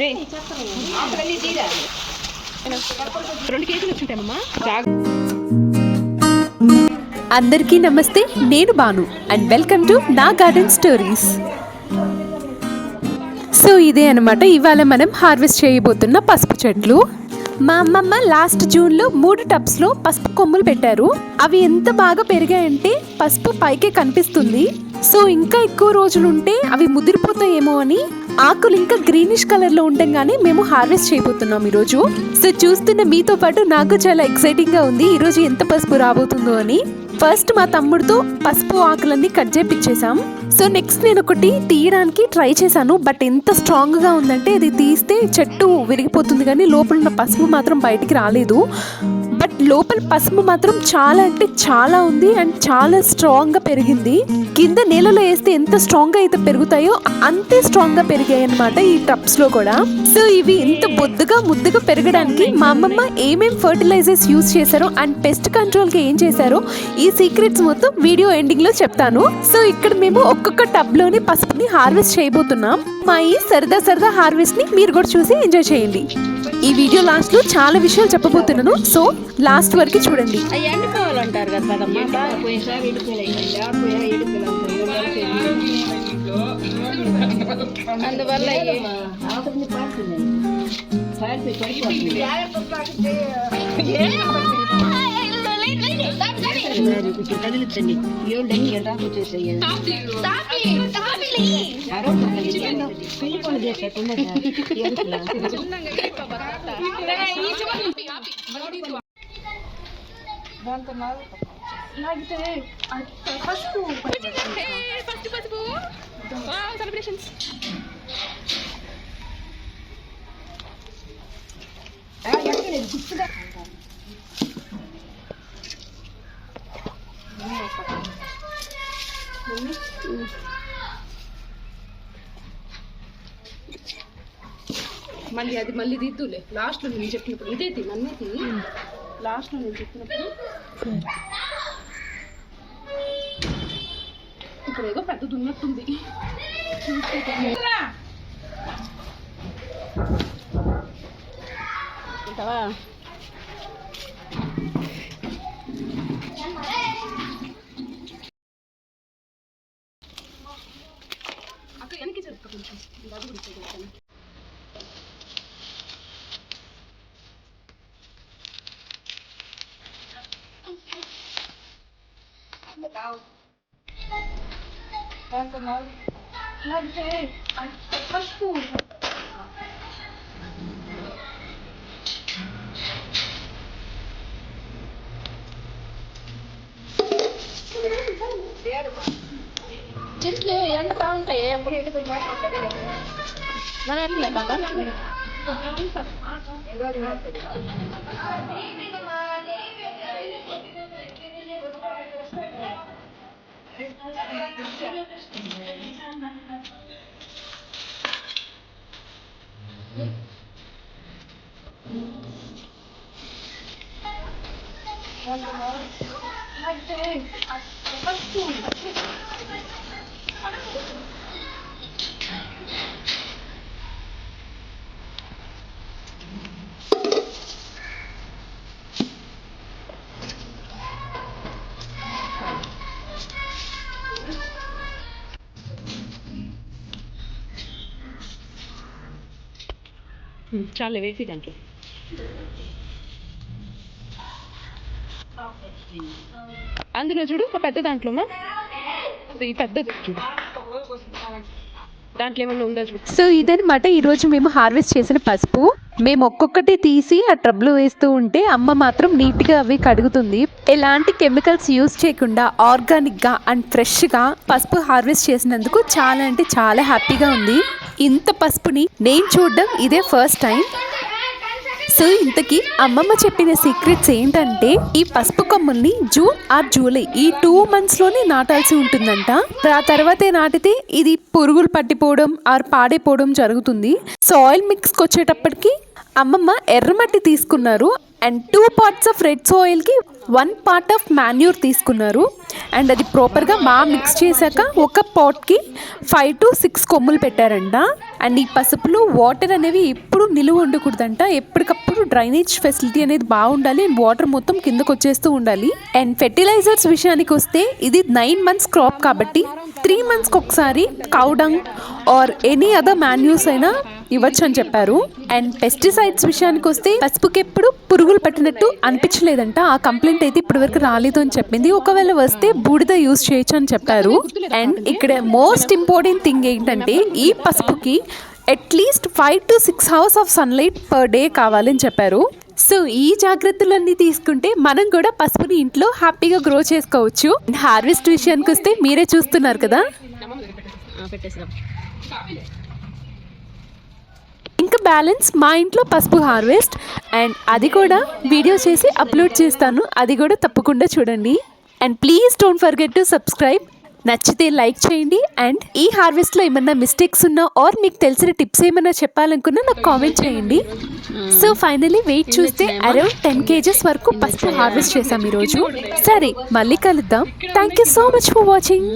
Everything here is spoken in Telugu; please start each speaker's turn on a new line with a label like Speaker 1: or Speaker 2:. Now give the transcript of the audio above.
Speaker 1: రెండు కేజీలు వచ్చింటామమ్మా
Speaker 2: అందరికీ నమస్తే నేను బాను. అండ్ వెల్కమ్ టు నా గార్డెన్ స్టోరీస్ సో ఇదే అనమాట ఇవాళ మనం హార్వెస్ట్ చేయబోతున్న పసుపు చెట్లు. మా అమ్మమ్మ లాస్ట్ జూన్లో మూడు టబ్స్లో పసుపు కొమ్ములు పెట్టారు. అవి ఎంత బాగా పెరిగాయంటే పసుపు పైకే కనిపిస్తుంది. సో ఇంకా ఎక్కువ రోజులు ఉంటే అవి ముదిరిపోతాయేమో అని ఆకులు ఇంకా గ్రీనిష్ కలర్లో ఉండగానే మేము హార్వెస్ట్ చేయబోతున్నాం ఈరోజు. సో చూస్తున్న మీతో పాటు నాకు చాలా ఎక్సైటింగ్గా ఉంది. ఈరోజు ఎంత పసుపు రాబోతుందో అని. ఫస్ట్ మా తమ్ముడితో పసుపు ఆకులన్నీ కట్ చేపించేసాం సో నెక్స్ట్ నేను ఒకటి తీయడానికి ట్రై చేశాను. బట్ ఎంత స్ట్రాంగ్గా ఉందంటే ఇది తీస్తే చెట్టు విరిగిపోతుంది కానీ లోపల ఉన్న పసుపు మాత్రం బయటికి రాలేదు. బట్ లోపల పసుపు మాత్రం చాలా అంటే చాలా ఉంది అండ్ చాలా స్ట్రాంగ్గా పెరిగింది. కింద నేలలో వేస్తే ఎంత స్ట్రాంగ్గా అయితే పెరుగుతాయో అంతే స్ట్రాంగ్గా పెరిగాయి అనమాట ఈ టబ్స్లో కూడా. సో ఇవి ఇంత బొద్దుగా ముద్దుగా పెరగడానికి మా అమ్మమ్మ ఏమేం ఫర్టిలైజర్స్ యూస్ చేశారో అండ్ పెస్ట్ కంట్రోల్కి ఏం చేశారో ఈ సీక్రెట్స్ మొత్తం వీడియో ఎండింగ్లో చెప్తాను. సో ఇక్కడ మేము ఒక్కొక్క టబ్లోని పసుపుని హార్వెస్ట్ చేయబోతున్నాం. మా ఈ సరదా సరదా హార్వెస్ట్ని మీరు కూడా చూసి ఎంజాయ్ చేయండి. ఈ వీడియో లాస్ట్లో చాలా విషయాలు చెప్పబోతున్నాను. సో లాస్ట్ వరకు చూడండి.
Speaker 1: కదా
Speaker 3: ఇడుపులు
Speaker 1: అందువల్ల
Speaker 3: అవతలని పారుతుంది పారిపోయి పడిపోతుంది కదులుతుంది ఏళ్ళని ఎటాకు
Speaker 1: మళ్ళీ అది మళ్ళీ తీద్దులే లాస్ట్లో నేను చెప్పినప్పుడు ఇదే తీ నన్నే తీ లాస్ట్లో నేను చెప్పినప్పుడు ఇప్పుడు ఏదో పెద్దది ఉన్నట్టుంది. ఉంటావా వెనక్కి చెప్తా కొంచెం అది కూడా చెప్తాను చెట్లు ఎండుతా ఉంటాయి ఎప్పుడు ఎండిపోయి మన ఎట్లే బాగా చాలే వేసి దాంట్లో అందులో చూడు ఒక పెద్ద దాంట్లో మా ఈ పెద్దది చూడు. దాంట్లో ఉందా చూడు.
Speaker 2: సో ఇదనమాట ఈరోజు మేము హార్వెస్ట్ చేసిన పసుపు. మేము ఒక్కొక్కటి తీసి ఆ ట్రబ్లో వేస్తూ ఉంటే అమ్మ మాత్రం నీట్గా అవి కడుగుతుంది. ఎలాంటి కెమికల్స్ యూస్ చేయకుండా ఆర్గానిక్గా అండ్ ఫ్రెష్గా పసుపు హార్వెస్ట్ చేసినందుకు చాలా అంటే చాలా హ్యాపీగా ఉంది. ఇంత పసుపుని నేను చూడడం ఇదే ఫస్ట్ టైం. సో ఇంతకీ అమ్మమ్మ చెప్పిన సీక్రెట్స్ ఏంటంటే ఈ పసుపు కొమ్మల్ని జూన్ ఆర్ జూలై ఈ టూ మంత్స్లోనే నాటాల్సి ఉంటుందంట. ఆ తర్వాతే నాటితే ఇది పురుగులు పట్టిపోవడం ఆర్ పాడైపోవడం జరుగుతుంది. సాయిల్ మిక్స్కి వచ్చేటప్పటికి అమ్మమ్మ ఎర్రమట్టి తీసుకున్నారు. And two parts of red సాయిల్కి one part of manure తీసుకున్నారు. అండ్ అది ప్రాపర్గా బాగా మిక్స్ చేశాక ఒక పాట్కి ఫైవ్ టు సిక్స్ కొమ్ములు పెట్టారంట. అండ్ ఈ పసుపులో వాటర్ అనేవి ఎప్పుడు నిలువ ఉండకూడదంట. ఎప్పటికప్పుడు డ్రైనేజ్ ఫెసిలిటీ అనేది బాగుండాలి అండ్ వాటర్ మొత్తం కిందకు వచ్చేస్తూ ఉండాలి. అండ్ ఫెర్టిలైజర్స్ విషయానికి వస్తే ఇది నైన్ మంత్స్ క్రాప్ కాబట్టి త్రీ మంత్స్కి ఒకసారి cow dung or any other manures అయినా ఇవ్వచ్చు అని చెప్పారు. అండ్ పెస్టిసైడ్స్ విషయానికి వస్తే పసుపుకి ఎప్పుడు పురుగులు పట్టినట్టు అనిపించలేదంట. ఆ కంప్లైంట్ అయితే ఇప్పటి వరకు రాలేదు అని చెప్పింది. ఒకవేళ వస్తే బూడిద యూజ్ చేయొచ్చు అని చెప్పారు. అండ్ ఇక్కడ మోస్ట్ ఇంపార్టెంట్ థింగ్ ఏంటంటే ఈ పసుపుకి at least five to six hours of sunlight per day కావాలని చెప్పారు. సో ఈ జాగ్రత్తలన్నీ తీసుకుంటే మనం కూడా పసుపుని ఇంట్లో హ్యాపీగా గ్రో చేసుకోవచ్చు. హార్వెస్ట్ విషయానికి వస్తే మీరే చూస్తున్నారు కదా.
Speaker 3: పెట్టేసినాం.
Speaker 2: ఇంకా బ్యాలెన్స్ మా ఇంట్లో పసుపు హార్వెస్ట్ అండ్ అది కూడా వీడియో చేసి అప్లోడ్ చేస్తాను. అది కూడా తప్పకుండా చూడండి. And please don't forget to subscribe. నచ్చితే లైక్ చేయండి. అండ్ ఈ హార్వెస్ట్లో ఏమన్నా మిస్టేక్స్ ఉన్నా ఆర్ మీకు తెలిసిన టిప్స్ ఏమన్నా చెప్పాలనుకున్నా నాకు కామెంట్ చేయండి. సో ఫైనలీ వెయిట్ చూస్తే అరౌండ్ టెన్ కేజెస్ వరకు పసుపు హార్వెస్ట్ చేసాం ఈరోజు. సరే మళ్ళీ కలుద్దాం. Thank you so much for watching.